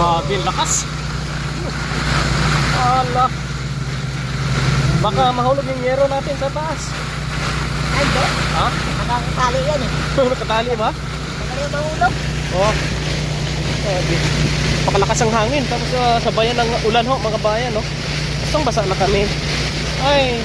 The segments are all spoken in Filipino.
Grabe, lakas. Ala. Baka mahulog yung yero natin sa taas. Ay, hindi. Ha? Nakakatali yan eh. Nakatali ba? Nakakatali mahulog. Oo. Grabe. Pakalakas ang hangin. Tapos uh, sabayan ng ulan ho, mga bayan, no? Bastang basa na kami. Ay.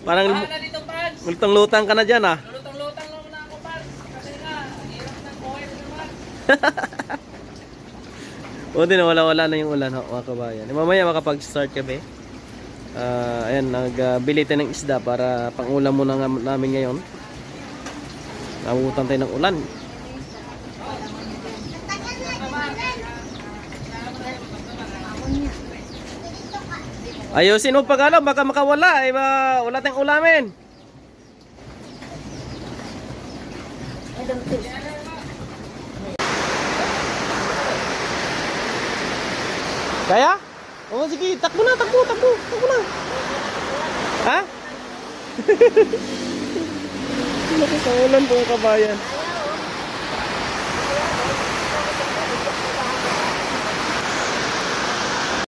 Parang Wala dito, Pans. lutang-lutang ka na dyan, ah. Lutang-lutang muna ako, Pans. Kasi nga, ang hirap ng buhay ko naman. O din, wala-wala na yung ulan, ho, mga kabayan. Eh, Mamaya makapag-start kami. Ah, ayan, nagbili tayo ng isda para pang-ulam muna namin ngayon. Nabutan tayo ng ulan. Ayusin mo pag ano, baka makawala, eh, ba, wala tayong ulamin. Kaya? Oo, sige, takbo na, takbo, takbo, takbo na. Ha? Laki sa ulan po kabayan.